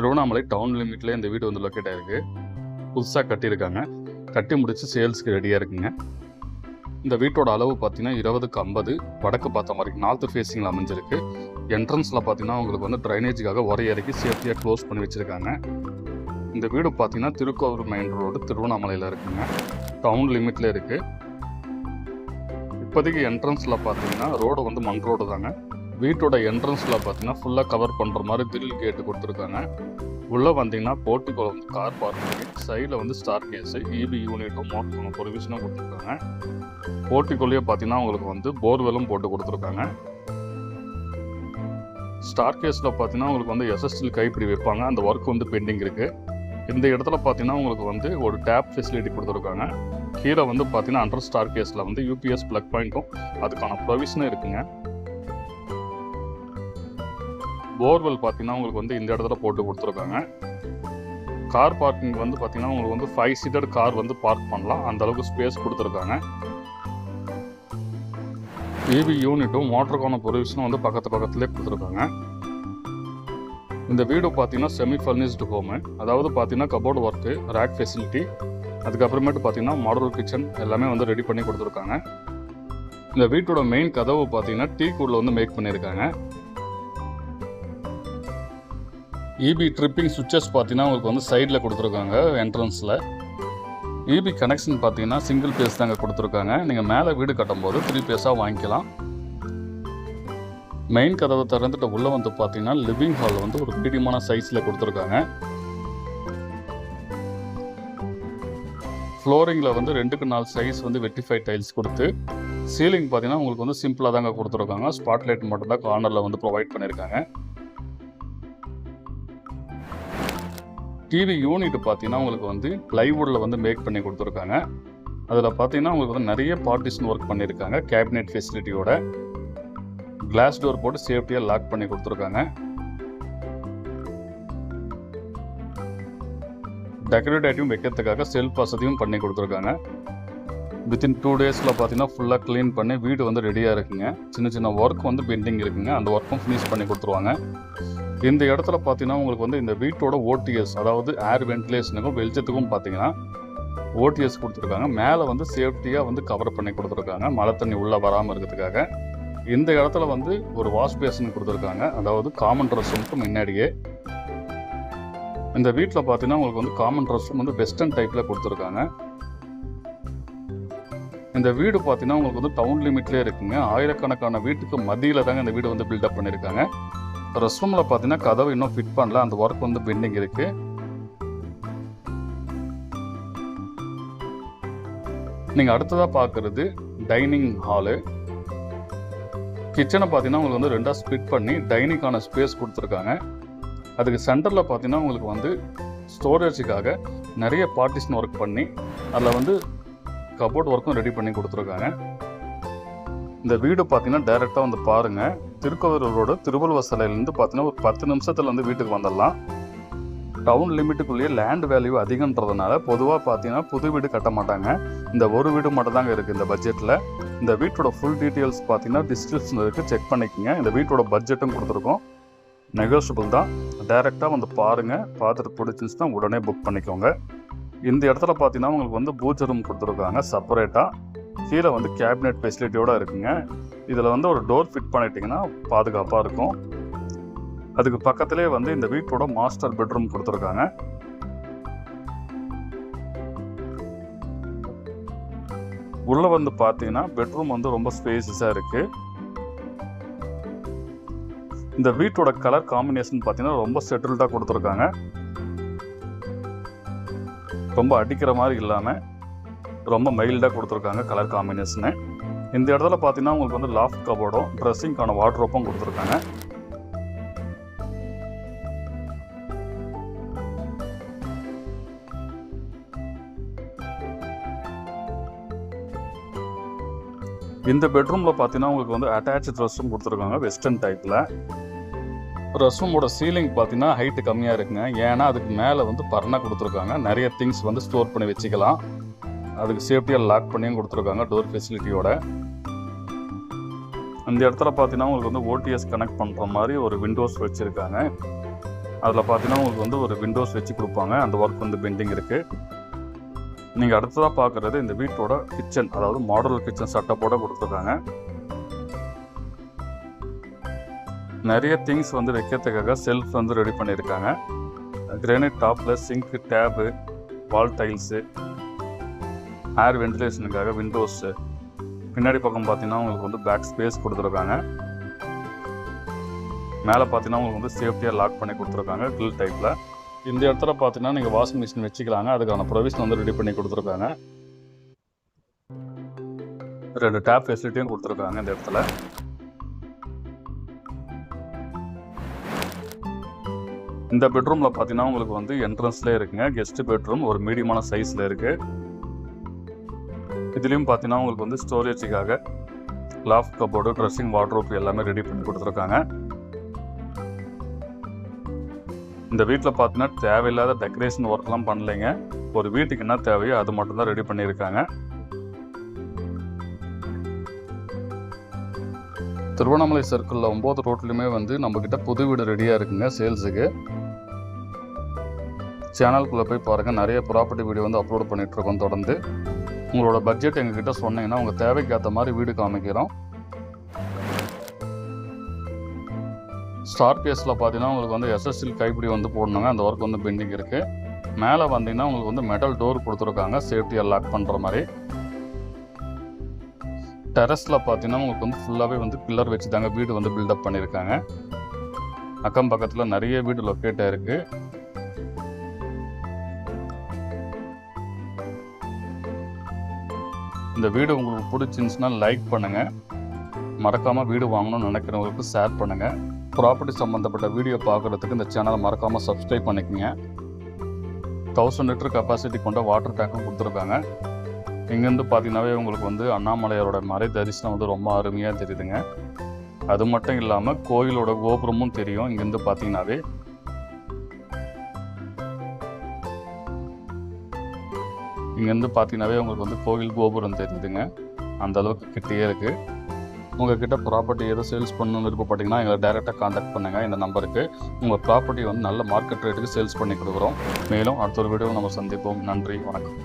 Tiruvannamalai down லிமிட்லேயே இந்த வீடு வந்து லொக்கேட் ஆயிருக்கு. புதுசாக கட்டியிருக்காங்க. கட்டி முடித்து சேல்ஸ்க்கு ரெடியாக இருக்குங்க. இந்த வீட்டோட அளவு பார்த்தீங்கன்னா இருபதுக்கு ஐம்பது வடக்கு பார்த்த மாதிரி நார்த்து ஃபேஸிங்கில் அமைஞ்சிருக்கு. என்ட்ரன்ஸில் பார்த்தீங்கன்னா உங்களுக்கு வந்து ட்ரைனேஜுக்காக உரை இறக்கி சேஃப்டியாக க்ளோஸ் பண்ணி வச்சுருக்காங்க. இந்த வீடு பார்த்தீங்கன்னா திருக்கோவில் மெயின் ரோடு திருவண்ணாமலையில் இருக்குங்க. டவுன் லிமிட்டில் இருக்குது இப்போதைக்கு என்ட்ரன்ஸில் பார்த்தீங்கன்னா ரோடு வந்து மண் ரோடு தாங்க. வீட்டோட என்ட்ரன்ஸில் பார்த்தீங்கன்னா ஃபுல்லாக கவர் பண்ணுற மாதிரி கிரில் கேட்டு கொடுத்துருக்காங்க. உள்ளே வந்தீங்கன்னா போர்ட்டிகோ வந்து கார் பார்க்கிங் சைடில் வந்து ஸ்டார் கேஸு இபி யூனிட்டும் மோட்டர் ப்ரொவிஷனும் கொடுத்துருக்காங்க. போர்ட்டிகோலேயே பார்த்தீங்கன்னா உங்களுக்கு வந்து போர்வெலும் போட்டு கொடுத்துருக்காங்க. ஸ்டார் கேஸில் பார்த்தீங்கன்னா உங்களுக்கு வந்து எஸ்எஸ்டில் கைப்பிடி வைப்பாங்க. அந்த ஒர்க் வந்து பெண்டிங் இருக்குது இந்த இடத்துல பார்த்தீங்கன்னா உங்களுக்கு வந்து ஒரு டேப் ஃபெசிலிட்டி கொடுத்துருக்காங்க. கீழே வந்து பார்த்தீங்கன்னா அண்டர் ஸ்டார் கேஸில் வந்து யூபிஎஸ் ப்ளக் பாயிண்ட்டும் அதுக்கான ப்ரொவிஷனும் இருக்குங்க. போர்வெல் பார்த்தீங்கன்னா உங்களுக்கு வந்து இந்த இடத்துல போட்டு கொடுத்துருக்காங்க. கார் பார்க்கிங் வந்து பார்த்தீங்கன்னா உங்களுக்கு வந்து ஃபைவ் சீட்டட் கார் வந்து பார்க் பண்ணலாம். அந்த அளவுக்கு ஸ்பேஸ் கொடுத்துருக்காங்க. இவி யூனிட்டும் மோட்டருக்கான ப்ரொவிஷனும் வந்து பக்கத்து பக்கத்துலேயே கொடுத்துருக்காங்க. இந்த வீடு பார்த்தீங்கன்னா செமி ஃபர்னிஷ்டு ஹோமு அதாவது பார்த்தீங்கன்னா கபோர்டு ஒர்க்கு ரேக் ஃபெசிலிட்டி அதுக்கப்புறமேட்டு பார்த்தீங்கன்னா மாடல் கிச்சன் எல்லாமே வந்து ரெடி பண்ணி கொடுத்துருக்காங்க. இந்த வீட்டோட மெயின் கதவு பார்த்தீங்கன்னா டீ கூடில் வந்து மேக் பண்ணியிருக்காங்க இபி ட்ரிப்பிங் சுவிச்சஸ் பார்த்தீங்கன்னா உங்களுக்கு வந்து சைடில் கொடுத்துருக்காங்க என்ட்ரன்ஸில் இபி கனெக்ஷன் பார்த்தீங்கன்னா சிங்கிள் பேஸ் தாங்க கொடுத்துருக்காங்க. நீங்கள் மேலே வீடு கட்டும்போது த்ரீ பேஸாக வாங்கிக்கலாம். மெயின் கதவை திறந்துட்டு உள்ளே வந்து பார்த்தீங்கன்னா லிவிங் ஹால் வந்து ஒரு மீடியமான சைஸில் கொடுத்துருக்காங்க. ஃப்ளோரிங்கில் வந்து ரெண்டுக்கு நாலு சைஸ் வந்து வெட்டிஃபை டைல்ஸ் கொடுத்து சீலிங் பார்த்தீங்கன்னா உங்களுக்கு வந்து சிம்பிளாக தாங்க கொடுத்துருக்காங்க. ஸ்பாட் லைட் மட்டும் தான் கார்னரில் வந்து ப்ரொவைட் பண்ணியிருக்காங்க டிவி யூனிட் பார்த்தீங்கன்னா உங்களுக்கு வந்து ப்ளைவுட்டில் வந்து மேக் பண்ணி கொடுத்துருக்காங்க. அதில் பார்த்தீங்கன்னா உங்களுக்கு வந்து நிறைய பார்ட்டிஷன் ஒர்க் பண்ணியிருக்காங்க. கேபினெட் ஃபெசிலிட்டியோட கிளாஸ் டோர் போட்டு சேஃப்டியாக லாக் பண்ணி கொடுத்துருக்காங்க. டெக்கரேட்டிவ் வைக்கிறதுக்காக செல்ஃப் வசதியும் பண்ணி கொடுத்துருக்காங்க. வித்தின் டூ டேஸில் பார்த்தீங்கன்னா ஃபுல்லாக க்ளீன் பண்ணி வீடு வந்து ரெடியாக இருக்குங்க. சின்ன சின்ன ஒர்க் வந்து பெண்டிங் இருக்குங்க. அந்த ஒர்க்கும் ஃபினிஷ் பண்ணி கொடுத்துருவாங்க. இந்த இடத்துல பார்த்தீங்கன்னா உங்களுக்கு வந்து இந்த வீட்டோட ஓடிஎஸ் அதாவது ஏர் வென்டிலேஷனுக்கும் வெளிச்சத்துக்கும் பார்த்தீங்கன்னா ஓடிஎஸ் கொடுத்துருக்காங்க. மேலே வந்து சேஃப்டியாக வந்து கவர் பண்ணி கொடுத்துருக்காங்க. மழை தண்ணி உள்ளே வராமல் இருக்கிறதுக்காக. இந்த இடத்துல வந்து ஒரு வாஷ் பேசன் கொடுத்துருக்காங்க. அதாவது காமன் ட்ரெஸ் ரூமுக்கு முன்னாடியே. இந்த வீட்டில் பார்த்தீங்கன்னா உங்களுக்கு வந்து காமன் ரெஸ்ட் ரூம் வந்து வெஸ்டர்ன் டைப்பில் கொடுத்துருக்காங்க. இந்த வீடு பார்த்தீங்கன்னா உங்களுக்கு வந்து டவுன் லிமிட்லேயே இருக்குங்க. ஆயிரக்கணக்கான வீட்டுக்கு மதியில் தாங்க இந்த வீடு வந்து பில்டப் பண்ணியிருக்காங்க. ரெஸ்ட் ரூமில் பார்த்தீங்கன்னா கதவு இன்னும் ஃபிட் பண்ணல. அந்த ஒர்க் வந்து பெண்டிங் இருக்குது நீங்கள் அடுத்ததாக பார்க்குறது டைனிங் ஹாலு கிச்சனை பார்த்தீங்கன்னா உங்களுக்கு வந்து ரெண்டாக ஸ்பிட் பண்ணி டைனிங்கான ஸ்பேஸ் கொடுத்துருக்காங்க. அதுக்கு சென்டரில் பார்த்தீங்கன்னா உங்களுக்கு வந்து ஸ்டோரேஜுக்காக நிறைய பார்ட்டிஷன் ஒர்க் பண்ணி அதில் வந்து கபோர்ட் ஒர்க்கும் ரெடி பண்ணி கொடுத்துருக்காங்க. இந்த வீடு பார்த்தீங்கன்னா டைரெக்டாக வந்து பாருங்கள் திருக்கோவிலூர் ரோடு திருவள்ளுவர் சிலையிலேருந்து பார்த்தீங்கன்னா ஒரு பத்து நிமிஷத்துலேருந்து வீட்டுக்கு வந்துடலாம். டவுன் லிமிட்டுக்குள்ளேயே லேண்ட் வேல்யூ அதிகன்றதுனால பொதுவாக பார்த்தீங்கன்னா புது வீடு கட்ட மாட்டாங்க. இந்த ஒரு வீடு மட்டும் தாங்க இருக்குது இந்த பட்ஜெட்டில் இந்த வீட்டோட ஃபுல் டீட்டெயில்ஸ் பார்த்தீங்கன்னா டிஸ்கிரிப்ஷன் இருக்குது செக் பண்ணிக்கோங்க. இந்த வீட்டோட பட்ஜெட்டும் கொடுத்துருக்கோம். நெகோஷியபிள் தான். டைரெக்டாக வந்து பாருங்கள் பார்த்துட்டு பிடிச்சிருந்துச்சுன்னா உடனே புக் பண்ணிக்கோங்க. இந்த இடத்துல பார்த்தீங்கன்னா உங்களுக்கு வந்து பூஜை ரூம் கொடுத்துருக்காங்க. செப்பரேட்டாக கீழே வந்து கேபினெட் ஃபெசிலிட்டியோட இருக்குங்க. இதில் வந்து ஒரு டோர் ஃபிட் பண்ணிட்டீங்கன்னா பாதுகாப்பாக இருக்கும். அதுக்கு பக்கத்திலே வந்து இந்த வீட்டோட மாஸ்டர் பெட்ரூம் கொடுத்துருக்காங்க. உள்ளே வந்து பார்த்தீங்கன்னா பெட்ரூம் வந்து ரொம்ப ஸ்பேசஸாக இருக்குது இந்த வீட்டோட கலர் காம்பினேஷன் பார்த்தீங்கன்னா ரொம்ப செட்டில்டாக கொடுத்துருக்காங்க. ரொம்ப அடிக்கிற மாதிரி இல்லாமல் ரொம்ப மைல்டாக கொடுத்துருக்காங்க கலர் காம்பினேஷனு இந்த இடத்துல பார்த்தீங்கன்னா உங்களுக்கு வந்து லாஃப்ட் கபோர்டும் ட்ரெஸ்ஸிங்கான வாட்ரோப்பும் கொடுத்துருக்காங்க. இந்த பெட்ரூமில் பார்த்தீங்கன்னா உங்களுக்கு வந்து அட்டாச் ட்ரெஸ்ஸும் கொடுத்துருக்காங்க வெஸ்டர்ன் டைப்பில் ட்ரெஸ் ரூமோட சீலிங் பார்த்தீங்கன்னா ஹைட்டு கம்மியாக இருக்குங்க. ஏன்னா அதுக்கு மேலே வந்து பர்னா கொடுத்துருக்காங்க. நிறைய திங்ஸ் வந்து ஸ்டோர் பண்ணி வச்சுக்கலாம். அதுக்கு சேஃப்டியாக லாக் பண்ணியும் கொடுத்துருக்காங்க டோர் ஃபெசிலிட்டியோட இந்த இடத்துல பார்த்தீங்கன்னா உங்களுக்கு வந்து ஓடிஎஸ் கனெக்ட் பண்ணுற மாதிரி ஒரு விண்டோஸ் வச்சுருக்காங்க. அதில் பார்த்தீங்கன்னா உங்களுக்கு வந்து ஒரு விண்டோஸ் வச்சு கொடுப்பாங்க. அந்த ஒர்க் வந்து பெண்டிங் இருக்குது நீங்கள் அடுத்ததாக பார்க்குறது இந்த வீட்டோட கிச்சன் அதாவது மாடல் கிச்சன் செட்டப்போட கொடுத்துருக்காங்க. நிறைய திங்ஸ் வந்து வைக்கிறதுக்காக செல்ஃப் வந்து ரெடி பண்ணியிருக்காங்க. கிரானைட் டாப்பில் sink tap wall tiles air வென்டிலேஷனுக்காக windows பின்னாடி பக்கம் பார்த்தீங்கன்னா உங்களுக்கு வந்து பேக் ஸ்பேஸ் கொடுத்துருக்காங்க. மேலே பார்த்தீங்கன்னா உங்களுக்கு வந்து சேஃப்டியாக லாக் பண்ணி கொடுத்துருக்காங்க கில் டைப்பில் இந்த இடத்துல பார்த்தீங்கன்னா நீங்கள் வாஷிங் மிஷின் வச்சுக்கலாங்க. அதுக்கான ப்ரொவிஷன் வந்து ரெடி பண்ணி கொடுத்துருக்காங்க. ரெண்டு டேப் ஃபெசிலிட்டியும் கொடுத்துருக்காங்க இந்த இடத்துல. இந்த பெட்ரூமில் பார்த்தீங்கன்னா உங்களுக்கு வந்து என்ட்ரன்ஸ்லேயே இருக்குங்க. கெஸ்ட் பெட்ரூம் ஒரு மீடியமான சைஸில் இருக்குது இதுலேயும் பார்த்தீங்கன்னா உங்களுக்கு வந்து ஸ்டோரேஜுக்காக கிளாஃப் கபோர்டு ட்ரெஸ்ஸிங் வார்ட்ரோப் எல்லாமே ரெடி பண்ணி கொடுத்துருக்காங்க. இந்த வீட்டில் பார்த்தீங்கன்னா தேவையில்லாத டெக்கரேஷன் ஒர்க்லாம் பண்ணலைங்க. ஒரு வீட்டுக்கு என்ன தேவையோ அது மட்டும் தான் ரெடி பண்ணியிருக்காங்க. திருவண்ணாமலை சர்க்கிளில் ஒம்பது ரோட்லையுமே வந்து நம்மக்கிட்ட புது வீடு ரெடியாக இருக்குங்க சேல்ஸுக்கு சேனல்குள்ளே போய் பாருங்கள் நிறைய ப்ராப்பர்ட்டி வீடியோ வந்து அப்லோட் பண்ணிகிட்ருக்கோம் தொடர்ந்து. உங்களோட பட்ஜெட் எங்ககிட்ட சொன்னீங்கன்னா உங்கள் தேவைக்கு ஏற்ற மாதிரி வீடு காமிக்கிறோம். ஸ்டார் கேஸில் பார்த்தீங்கன்னா உங்களுக்கு வந்து எஸ்எஸ்எல் கைப்பிடி வந்து போடணுங்க. அந்த ஒர்க் வந்து பெண்டிங் இருக்குது மேலே வந்தீங்கன்னா உங்களுக்கு வந்து மெட்டல் டோர் கொடுத்துருக்காங்க. சேஃப்டியாக லாக் பண்ணுற மாதிரி. டெரஸில் பார்த்தீங்கன்னா உங்களுக்கு வந்து ஃபுல்லாகவே வந்து பில்லர் வச்சு தாங்க வீடு வந்து பில்டப் பண்ணியிருக்காங்க அக்கம் பக்கத்தில் நிறைய வீடு லொக்கேட் ஆயிருக்கு. இந்த வீடு உங்களுக்கு பிடிச்சிருந்துச்சுன்னா லைக் பண்ணுங்கள் மறக்காமல் வீடு வாங்கணும்னு நினைக்கிறவங்களுக்கு ஷேர் பண்ணுங்கள் ப்ராப்பர்ட்டி சம்மந்தப்பட்ட வீடியோ பார்க்குறதுக்கு இந்த சேனலை மறக்காமல் சப்ஸ்கிரைப் பண்ணிக்கோங்க. தௌசண்ட் லிட்டர் கெப்பாசிட்டி கொண்ட வாட்டர் டேங்க்கும் கொடுத்துருக்காங்க. இங்கேருந்து பார்த்தீங்கன்னாவே உங்களுக்கு வந்து அண்ணாமலையாரோட மறை தரிசனம் வந்து ரொம்ப அருமையாக தெரியுதுங்க. அது மட்டும் இல்லாமல் கோயிலோட கோபுரமும் தெரியும். இங்கேருந்து பார்த்தீங்கன்னாவே இங்கேருந்து பார்த்தீங்கன்னாவே உங்களுக்கு வந்து கோவில் கோபுரம் தெரியுதுங்க. அந்த அளவுக்கு கிட்டேயே இருக்குது உங்ககிட்ட ப்ராப்பர்ட்டி எதை சேல்ஸ் பண்ணணும்னு விருப்பப்பட்டீங்கன்னா எங்களை டேரெக்டாக காண்டாக்ட் பண்ணுங்கள் இந்த நம்பருக்கு உங்கள் ப்ராப்பர்ட்டி வந்து நல்ல மார்க்கெட் ரேட்டுக்கு சேல்ஸ் பண்ணி கொடுக்குறோம். மேலும் அடுத்த ஒரு வீடியோ நம்ம சந்திப்போம். நன்றி. வணக்கம்.